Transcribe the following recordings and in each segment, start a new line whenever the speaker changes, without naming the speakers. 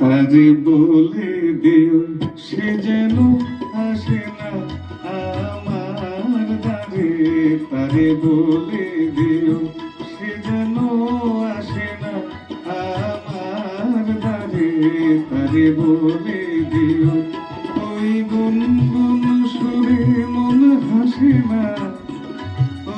তারে বলে দিও সে যেন আসে না, আমার দ্বারে তারে বলে দিও সে যেন আসে না। তারে বলে দিও ওই গুনগুন সুরে মন হাসে না।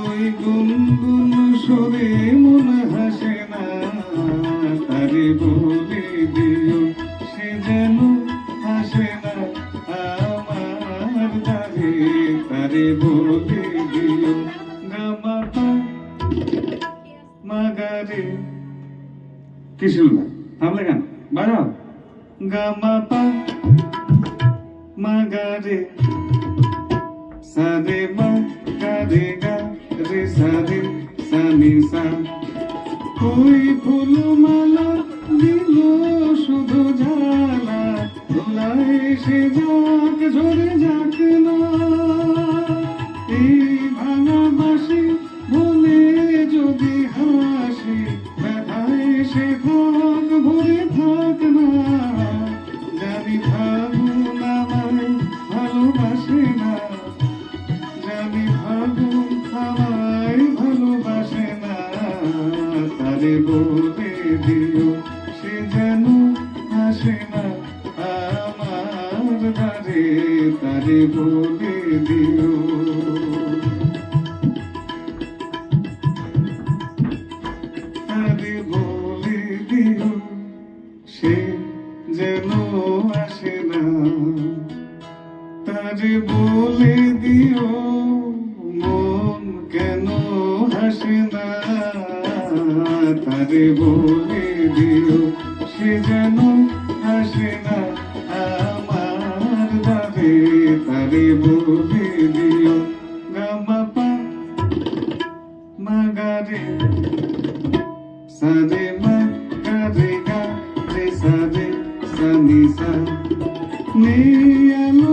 ওই গুনগুন সুরে মন হাসে না। তারে বলে দিও সে যেন হাসে না। আমার দারে তারে বলে দিও গামাপা মাগারে। থামলে কেন? বাজাও। সারে মা গারে গা রে সারে সানি সা ওই ফুল মালা দিল শুধু জ্বালা দোলায় সে যাক ঝরে যাক না এই ভাঙা বাসি বলে যদি হাসি ব্যথায় সে তারে বলে দিও সে যেন আসে না আমার দ্বারে তারে বলে দিও। তারে বলে দিও, সে যেন আসে না। তারে বলে দিও, মন কেন হাসে না? তারে বলে দিও, সে যেন হাসে না আমার দারে তারে বলে দিও গামাপা মাগারে। সারে মা গারে গা রে সারে সানি সা নেই আলো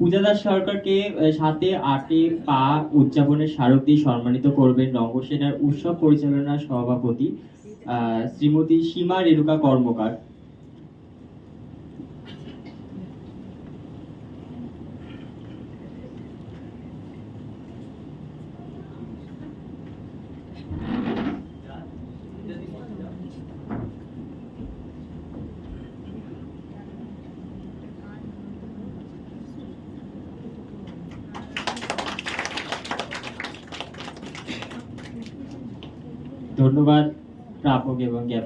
আহ, পূজা দাস সরকারকে সাথে আটে পা উদযাপনের স্মারক দিয়ে সম্মানিত করবেন রঙ্গসেনার উৎসব পরিচালনা সভাপতি শ্রীমতী সীমা রেণুকা কর্মকার। ধন্যবাদ প্রাপক এবং জ্ঞাপক